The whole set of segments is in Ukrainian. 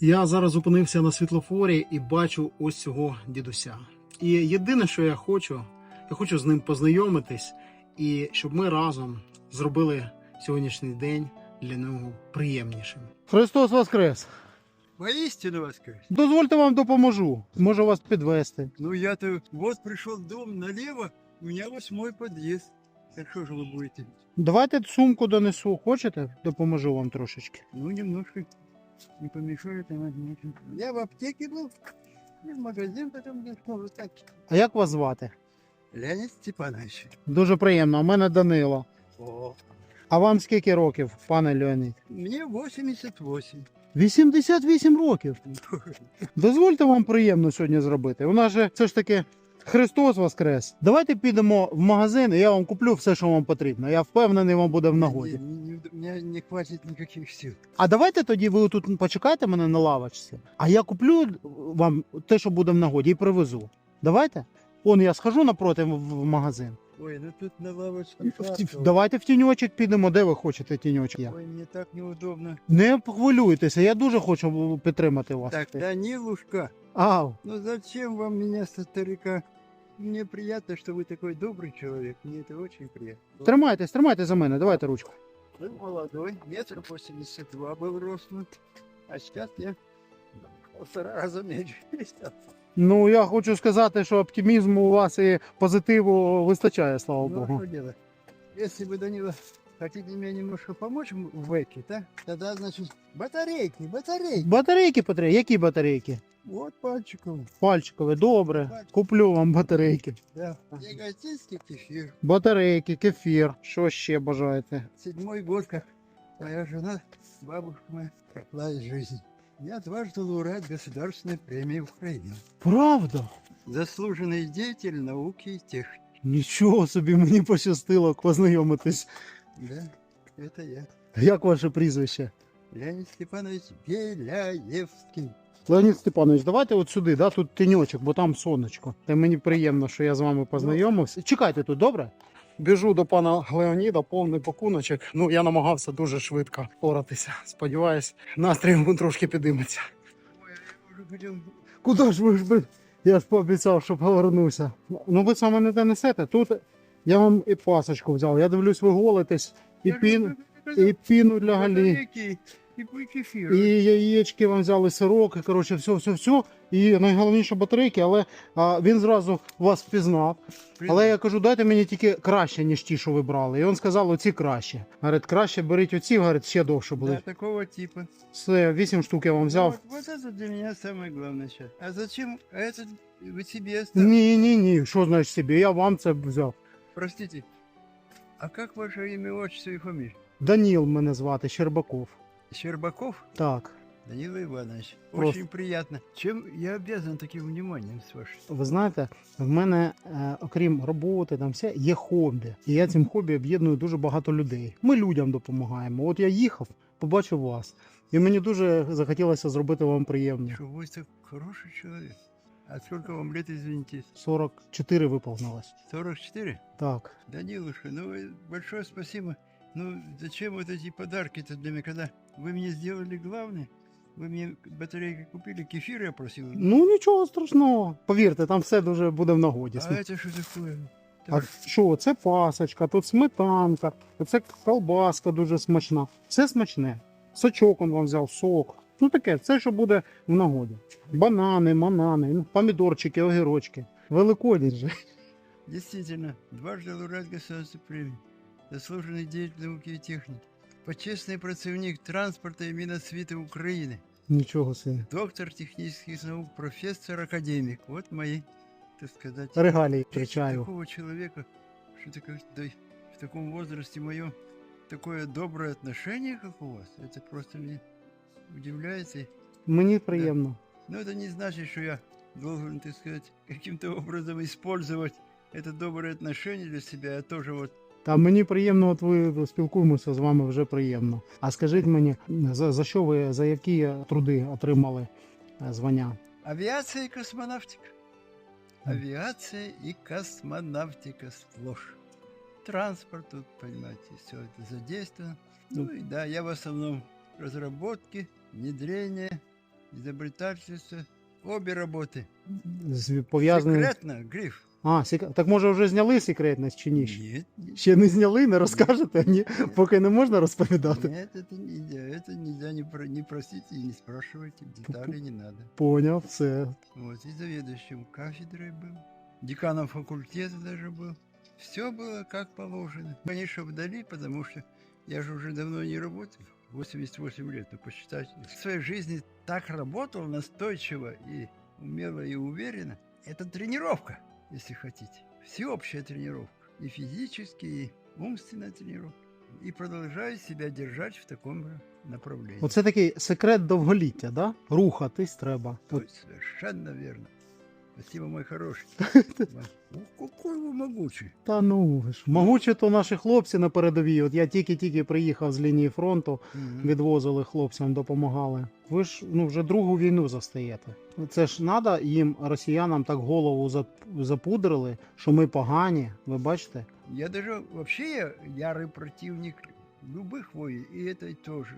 Я зараз зупинився на світлофорі і бачу ось цього дідуся. І єдине, що я хочу, я хочу з ним познайомитись, і щоб ми разом зробили сьогоднішній день для нього приємнішим. Христос Воскрес! Воистину воскрес. Дозвольте вам допоможу. Можу вас підвести. Ну я-то вот пришел в дом налево, у меня восьмой подъезд. Так что же вы будете? Давайте сумку донесу. Хочете? Допоможу вам трошечки. Ну, немножко не помешает она. ничего. Я в аптеке был, и в магазин потом где вот так. А як вас звати? Леонид Степанович. Дуже приємно. У мене Данило. О. А вам скільки років, пане Леонід? Мне 88. 88 років. Дозвольте вам приємно сьогодні зробити. У нас же це ж таки Христос Воскрес. Давайте підемо в магазин, і я вам куплю все, що вам потрібно. Я впевнений, вам буде в нагоді. Не- У не хватит никаких сил. А давайте тоді ви тут почекайте мене на лавочці, а я куплю вам те, що буде в нагоді, і привезу. Давайте? Он я схожу напроти в магазин. Ой, ну тут на лавочке Давайте в тіньочок підемо, де ви хочете тіньочок. Я. Ой, мне так неудобно. Не хвилюйтеся, я дуже хочу підтримати вас. Так, Данилушка, Ау. ну зачем вам меня старика? Мне приятно, что вы такой добрый человек. Мне это очень приятно. Тримайтесь, тримайте за мене, давайте ручку. Вы молодой, метр восемьдесят два был ростом, а сейчас я в полтора раза меньше стал. Ну, я хочу сказати, що оптимізму у вас і позитиву вистачає, слава Ну, а Богу. что делать? Если вы, Данила, хотите мне немножко помочь в в эке, да? Тогда, значит, батарейки, батарейки. Батарейки потрібні? Які батарейки? Вот пальчиком. Пальчикові, добре. Куплю вам батарейки. Да. Яготинский кефир. Батарейки, кефір. Що ще бажаєте? Седьмой год, как моя жена, бабушка моя, прошла из жизни. Я дважды лауреат Государственной премии Украины. Правда? Заслуженный деятель науки и техники. Нічого собі мені пощастило познайомитись. Да, это я. Як ваше прізвище? Леонид Степанович Беляевский. Леонід Степанович, давайте от сюди, да, тут тіньочок, бо там сонечко. Та мені приємно, що я з вами познайомився. Чекайте тут, добре? Біжу до пана Леоніда, повний пакуночок. Ну, я намагався дуже швидко поратися. Сподіваюсь, настрій йому трошки підійметься. Куди ж ви ж? Я ж пообіцяв, що повернуся. Ну ви саме не те несете. Тут я вам і пасочку взяв. Я дивлюсь, ви голитесь, і пін, і піну для галі. Батарейки и пой кефир. І яєчки вам взяли сирок, і коротше, все, все, все. І найголовніше батарейки, але а, він зразу вас впізнав. Але я кажу, дайте мені тільки краще, ніж ті, що ви брали. І він сказав, оці краще. Говорить, краще беріть оці, говорить, ще довше Да, будуть. такого типа. Все, вісім штук я вам Ну, взяв. Вот, вот это для меня самое главное сейчас. А зачем а это вы себе оставили? Ні, ні, ні. Що значить собі? Я вам це взяв. Простите. А как ваше имя, отчество и фамилия? Даніл мене звати, Щербаков. Щербаков Так. Данила Иванович. Просто. Очень приятно. Чем я обязан таким вниманием с вашей Ви знаєте, в мене, е, окрім роботи, там все, є хобі. І я цим хобі об'єдную дуже багато людей. Ми людям допомагаємо. От я їхав, побачив вас. І мені дуже захотілося зробити вам приємно. Что вы так хороший человек. А сколько вам лет, извините? 44 виповнилось. 44? Так. Данилуша, ну э, большое спасибо. Ну зачем вот эти подарки-то для меня, когда вы мне сделали главное? Вы мне батарейки купили, кефир я просил. Ну нічого страшного. Повірте, там все дуже буде в нагоді. а это что такое? А що, це пасочка, тут сметанка, це колбаска дуже смачна. Все смачне. Сочок он вам взяв, сок. Ну таке, це що буде в нагоді. Банани, манани, ну, помідорчики, огірочки. Великодень же. Действительно, дважды лауреат государственной премии, заслуженный деятель науки и техники, почестный працівник транспорта и Миносвита Украины, Нічого собі. доктор технических наук, профессор, академик. Вот мои, так сказать, Регалії честь кричаю. такого человека, что такое, да, в таком возрасте моем такое доброе отношение, как у вас, это просто меня удивляет. И, Мені приємно. но это не значит, что я должен, так сказать, каким-то образом использовать это доброе отношение для себя. Я тоже вот Та мені приємно, от ви спілкуємося з вами вже приємно. А скажіть мені, за, за що ви, за які труди отримали е, звання? авиация и космонавтика. Авиация и космонавтика сплошь. Транспорт тут, понимаете, все это задействовано. Ну и да, я в основном разработки, внедрение, изобретательство. Обе работы. З- Пов'язаний. Секретно, гриф. А, сек... так може вже зняли секретність чи ні? Нет, нет. Ще не зняли, не розкажете? Ні, поки не можна розповідати. Нет, это нельзя. Это нельзя не, про, не просите и не спрашивайте. Деталей не надо. Поняв, все. Вот, и заведующим кафедрой был. Деканом факультета даже был. Все было как положено. Конечно, вдали, потому что я же уже давно не работаю. 88 лет, ну посчитайте. В своей жизни так работал настойчиво и умело и уверенно. Это тренировка, если хотите. Всеобщая тренировка. И физически, и умственная тренировка. И продолжаю себя держать в таком же направлении. Оце такий секрет довголіття, да? Рухатись треба. Есть совершенно верно. Спасибо, мой хороший. Ух, какой вы могучий. та ну ви ж. Могучі то наші хлопці на передовій. От я тільки-тільки приїхав з лінії фронту, відвозили хлопцям, допомагали. Ви ж ну вже другу війну застаєте. Це ж треба їм, росіянам, так голову зап- запудрили, що ми погані. Ви бачите? Я даже вообще я ярый противник любых войн, и этой тоже.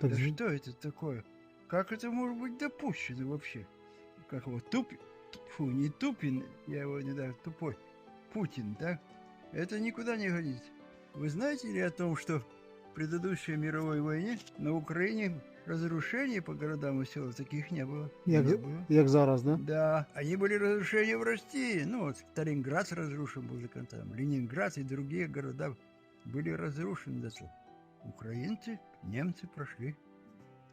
Так да ж- что это такое? Как это может быть допущено вообще? Как его Тупин? Фу, не Тупин, я его не знаю, тупой. Путин, да? Это никуда не годится. Вы знаете ли о том, что в предыдущей мировой войне на Украине разрушений по городам и селам таких не было? Як, не было. як зараз, да? Да, они были разрушения в России. Ну, вот Сталинград разрушен был до конца, там, Ленинград и другие города были разрушены. зато Украинцы, немцы прошли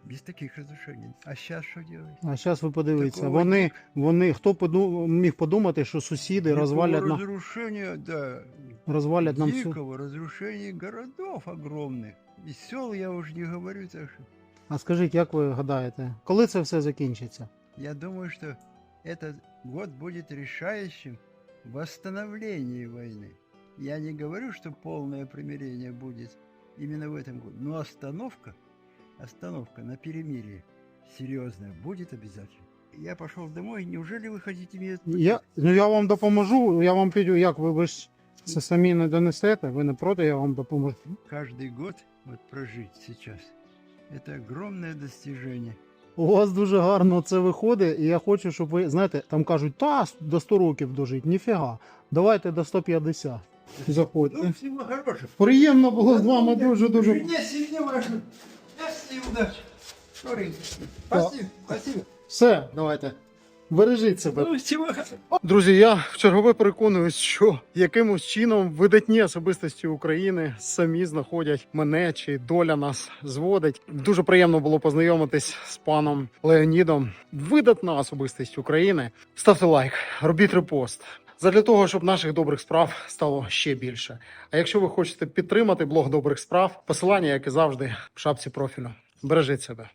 без таких разрушений. А сейчас что делать? А зараз ви подивіться, Такого вони, вони, хто поду- міг подумати, що сусіди розвалять, Никакого на, разрушения, да, розвалять нам всю. дикого разрушения городов огромных. И сел я уже не говорю, так что А скажіть, як ви гадаєте, коли це все закінчиться? я думаю, что этот год будет решающим в восстановлении войны. Я не говорю, что полное примирение будет именно в этом году, но остановка, остановка на перемирие серьезная будет обязательно. Я пошел домой, неужели вы хотите мне... Я, ну я вам допоможу, я вам піду, як ви, ви ж це самі не донесете, ви не проти, я вам допоможу. Каждый год вот прожить сейчас, это огромное достижение. У вас дуже гарно це виходить, і я хочу, щоб ви, знаєте, там кажуть, та до 100 років дожить, ніфіга, давайте до 150. Заходьте. Ну, всего хорошего. Приємно було з вами дуже-дуже. Жене, семье вашей. И удачи. Sorry. Спасибо, спасибо. Все, давайте. Бережіть себе. Ну. Друзі, я в чергове переконуюсь, що якимось чином видатні особистості України самі знаходять мене чи доля нас зводить. Дуже приємно було познайомитись з паном Леонідом. Видатна особистість України. Ставте лайк, робіть репост. Задля того, щоб наших добрих справ стало ще більше. А якщо ви хочете підтримати блог добрих справ, посилання, як і завжди, в шапці профілю. Бережіть себе.